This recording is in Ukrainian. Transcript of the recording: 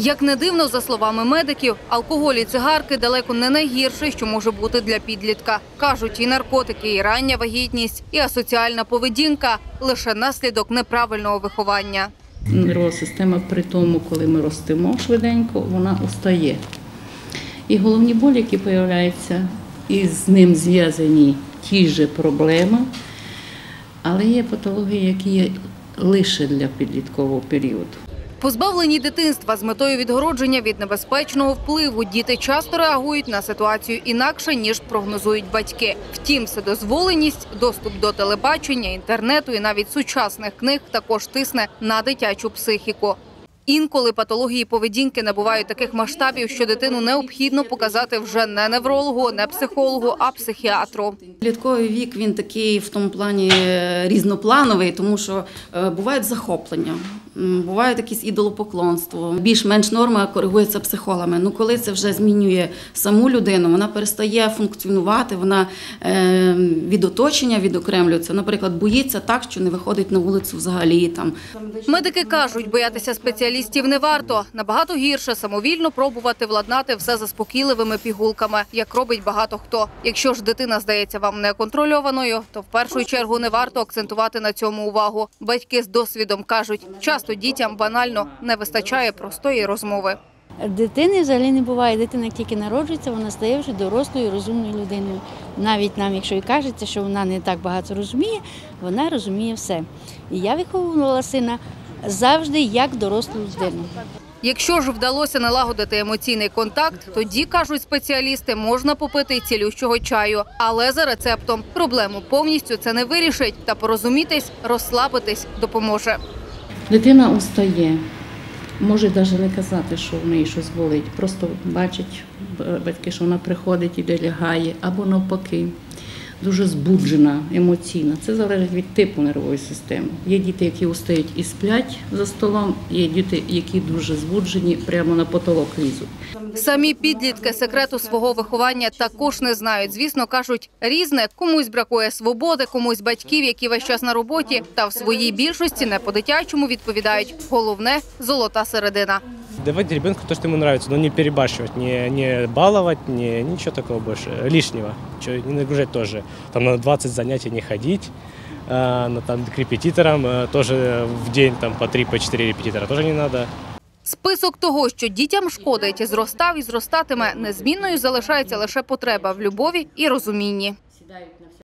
Як не дивно, за словами медиків, алкоголь і цигарки далеко не найгірше, що може бути для підлітка. Кажуть, і наркотики, і рання вагітність, і асоціальна поведінка лише наслідок неправильного виховання. Нервова система при тому, коли ми ростемо швиденько, вона устає. І головні болі, які з'являються, і з ним зв'язані ті ж проблеми, але є патології, які є лише для підліткового періоду. Позбавлені дитинства з метою відгородження від небезпечного впливу діти часто реагують на ситуацію інакше ніж прогнозують батьки. Втім, вседозволеність, доступ до телебачення, інтернету і навіть сучасних книг також тисне на дитячу психіку. Інколи патології поведінки набувають таких масштабів, що дитину необхідно показати вже не неврологу, не психологу, а психіатру. Підлітковий вік він такий в тому плані е, різноплановий, тому що е, бувають захоплення, м, бувають якісь ідолопоклонство. Більш-менш норма коригується психологами. Ну коли це вже змінює саму людину, вона перестає функціонувати, вона е, від оточення відокремлюється. Наприклад, боїться так, що не виходить на вулицю взагалі. Там Медики кажуть, боятися спеціалістів не варто. Набагато гірше самовільно пробувати владнати все заспокійливими пігулками, як робить багато хто. Якщо ж дитина здається вам неконтрольованою, то в першу чергу не варто акцентувати на цьому увагу. Батьки з досвідом кажуть, часто дітям банально не вистачає простої розмови. Дитини взагалі не буває. Дитина як тільки народжується, вона стає вже дорослою, розумною людиною. Навіть нам, якщо і кажеться, що вона не так багато розуміє, вона розуміє все. І я виховувала сина завжди як дорослу людину. Якщо ж вдалося налагодити емоційний контакт, тоді кажуть спеціалісти, можна попити цілющого чаю, але за рецептом. Проблему повністю це не вирішить, та порозумітись, розслабитись допоможе. Дитина устає, може навіть не казати, що в неї щось болить. Просто бачить батьки, що вона приходить і лягає, або навпаки, дуже збуджена емоційно. Це залежить від типу нервової системи. Є діти, які устають і сплять за столом, є діти, які дуже збуджені, прямо на потолок лізуть. Самі підлітки секрету свого виховання також не знають. Звісно, кажуть різне. Комусь бракує свободи, комусь батьків, які весь час на роботі. Та в своїй більшості не по-дитячому відповідають. Головне золота середина. Давать ребенку то, что ему нравится, но не перебарщивать, не, не баловать, не, ничего такого больше, лишнего. Чё, не нагружать тоже. Там на 20 занятий не ходить, а, там, к репетиторам тоже в день там, по 3-4 по репетитора тоже не надо. Список того, що дітям шкодить, зростав і зростатиме. Незмінною залишається лише потреба в любові і розумінні.